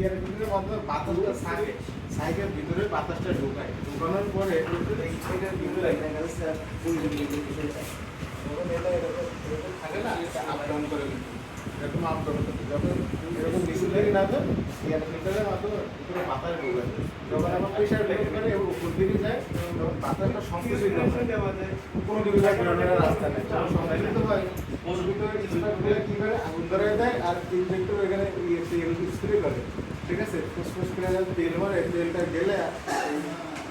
ইয়ার ভিতরে বাতাসটা থাকে সাইকের ভিতরে বাতাসটা ঢোকায়। ঢোকানোর পরে এই সাইকের ভিতরে থাকে না এটা আপ করে এরকম আপ করতে যখন এরকম নিচু লেগে না তো ইয়ার ভিতরে ভিতরে বাতাস ঢোকায়। যখন আমার প্রেশার লেগে এবং উপর দিকে যায় তখন বাতাসটা সংকুচিত কোনো দিকে যায় রাস্তা নেই। সংকুচিত হয় করে কি করে আগুন ধরে দেয় আর ইনজেক্টর এখানে ইয়ে স্প্রে করে। ঠিক আছে? ফুসফুস করে তেল মারে তেলটা গেলে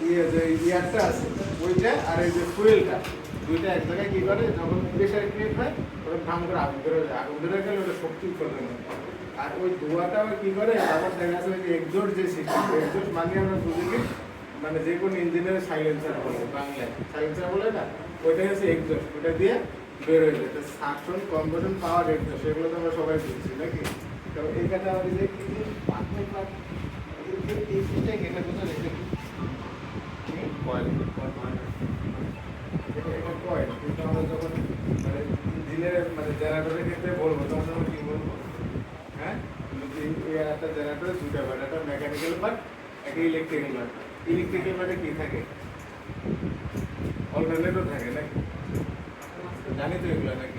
ইয়ে যে ইয়ারটা আছে, ওইটা আর এই যে ফুয়েলটা, দুইটা এক জায়গায় কি করে? যখন প্রেশার ক্রিয়েট হয়, তখন ধাম করে আগুন ধরে যায়। আগুন ধরে গেলে ওটা শক্তি উৎপাদন হয়। আর ওই ধোঁয়াটা কি করে? আবার দেখা যাচ্ছে যে একজোট যে সিস্টেম একজোট মানে আমরা বুঝি মানে যে কোনো ইঞ্জিনের সাইলেন্সার বলে, বাংলায়। সাইলেন্সার বলে না ওইটা হচ্ছে একজোট ওটা দিয়ে বের হয়ে যায়। সাকশন কম্পিউশন পাওয়ার একজোট সেগুলো তো আমরা সবাই বুঝছি, নাকি? তো এইখানে আমাদের যে কি পার্টনার পার্ট এই সিস্টেম এটা কোথায় রেখে কয়েল এটা কয়েল কিন্তু আমরা যখন মানে ইঞ্জিনের মানে জেনারেটরের ক্ষেত্রে বলব তখন আমরা কি বলব? হ্যাঁ? এই একটা জেনারেটরে দুটা পার্ট একটা মেকানিক্যাল পার্ট একটা ইলেকট্রিক্যাল পার্ট ইলেকট্রিক্যাল পার্টে কি থাকে? অল্টারনেটর থাকে নাকি? জানি তো এগুলো নাকি।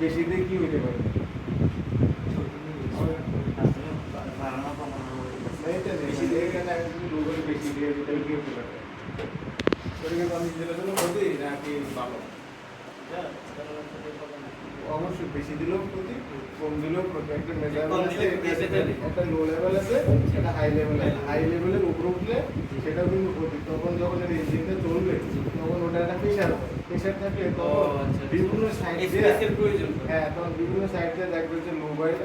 বেশি দিয়ে কি হইতে পারে? বেশি দিয়ে গেলে বেশি দিয়ে তাহলে কি হতে পারে? শরীরে ক্ষতি নাকি ভালো? অবশ্যই বেশি দিলেও ক্ষতি কম দিলেও ক্ষতি। একটা মেজারমেন্ট আছে একটা লো লেভেল আছে হাই লেভেল হাই লেভেলের উপরে উঠলে সেটাও কিন্তু ক্ষতি। তখন যখন এর ইঞ্জিনটা চলবে তখন ওটা একটা প্রেশার প্রেশার থাকলে তখন আচ্ছা, আচ্ছা। বিভিন্ন সাইড দিয়ে প্রয়োজন হ্যাঁ তখন বিভিন্ন সাইড দিয়ে দেখবে যে লো বাইট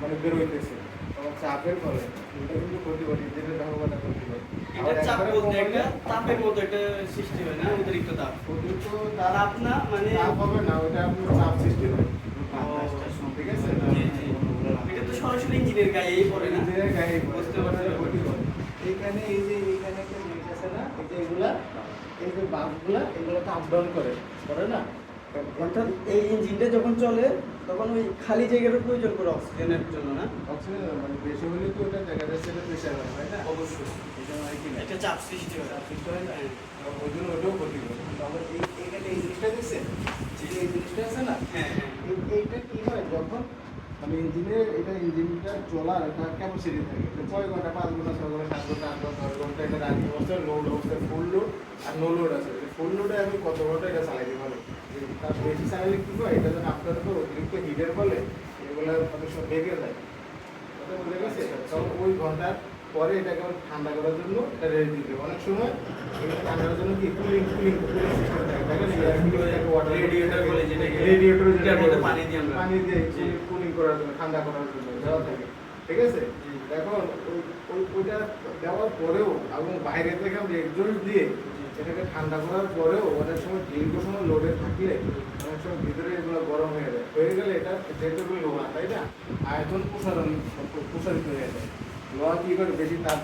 মানে বের হইতেছে তখন চাপের ফলে এটা কিন্তু ক্ষতি করে ইঞ্জিনের ধারণা ক্ষতি করে। এটা চাপ বলতে একটা তাপের মতো একটা সৃষ্টি হয় না? অতিরিক্ত তাপ? অতিরিক্ত তাপ। আপনা মানে হবে না ওটা আপনার চাপ সৃষ্টি হয় ঠিক আছে জি, জি। এটা তো সরাসরি ইঞ্জিনের গায়েই পড়ে না। নিজের গায়ে বুঝতে পারছি। করে এইখানে এই যে এইখানে একটা জিনিস আছে না এই যে এগুলা এই যে বাল্বগুলা এগুলো তো আপ ডাউন করে করে না? অর্থাৎ এই ইঞ্জিনটা যখন চলে তখন ওই খালি জায়গার প্রয়োজন পড়ে অক্সিজেনের জন্য না? অক্সিজেন মানে বেশি হলে তো ওটা দেখা যাচ্ছে এটা প্রেশার হয় তাই না? অবশ্যই। এটা হয় কি না? এটা চাপ সৃষ্টি হয়। চাপ সৃষ্টি হয় না? ওই জন্য ওটাও ক্ষতি করে। তারপর এই এইখানে এই জিনিসটা দিচ্ছে যে এই জিনিসটা আছে না? হ্যাঁ হ্যাঁ। এই- এইটা কি হয়? যখন মানে ইঞ্জিনের এটা ইঞ্জিনটা চলার একটা ক্যাপাসিটি থাকে। ছয় ঘণ্টা পাঁচ ঘণ্টা ছয় ঘণ্টা সাত ঘণ্টা আট ঘণ্টা দশ ঘণ্টা এটা রানিং অবস্থায় লোড অবস্থায় ফুল লোড আর নো লোড আছে। ফুল লোডে আমি কত ঘণ্টা এটা চালাইতে পারব তার বেশি চালাইলে কি হয়? এটা যেন আপনার উপর অতিরিক্ত হিটের ফলে এগুলো অনেক সময় বেঁকে যায়। বুঝে গেছে? তখন ওই ঘণ্টার পরে এটাকে ঠান্ডা করার জন্য এটা রেডি দিতে। অনেক সময় এটা ঠান্ডা জন্য কি কুলিং কুলিং কুলিং সিস্টেম থাকে। বলে যেটা রেডিয়েটর পানি আমরা। পানি দিয়ে করার জন্য ঠান্ডা করার জন্য দেওয়া থাকে। ঠিক আছে? এখন ওই- ওই ওইটা দেওয়ার পরেও এবং বাইরে থেকে আমরা একজোট দিয়ে এটাকে ঠান্ডা করার পরেও অনেক সময় দীর্ঘ সময় লোডে থাকলে অনেক সময় ভিতরে এগুলো গরম হয়ে যায়। হয়ে গেলে এটা যেহেতু লোহা তাই না? আয়তন প্রসারণ প্রসারিত হয়ে যায়। লোহা কী করে বেশি তাপ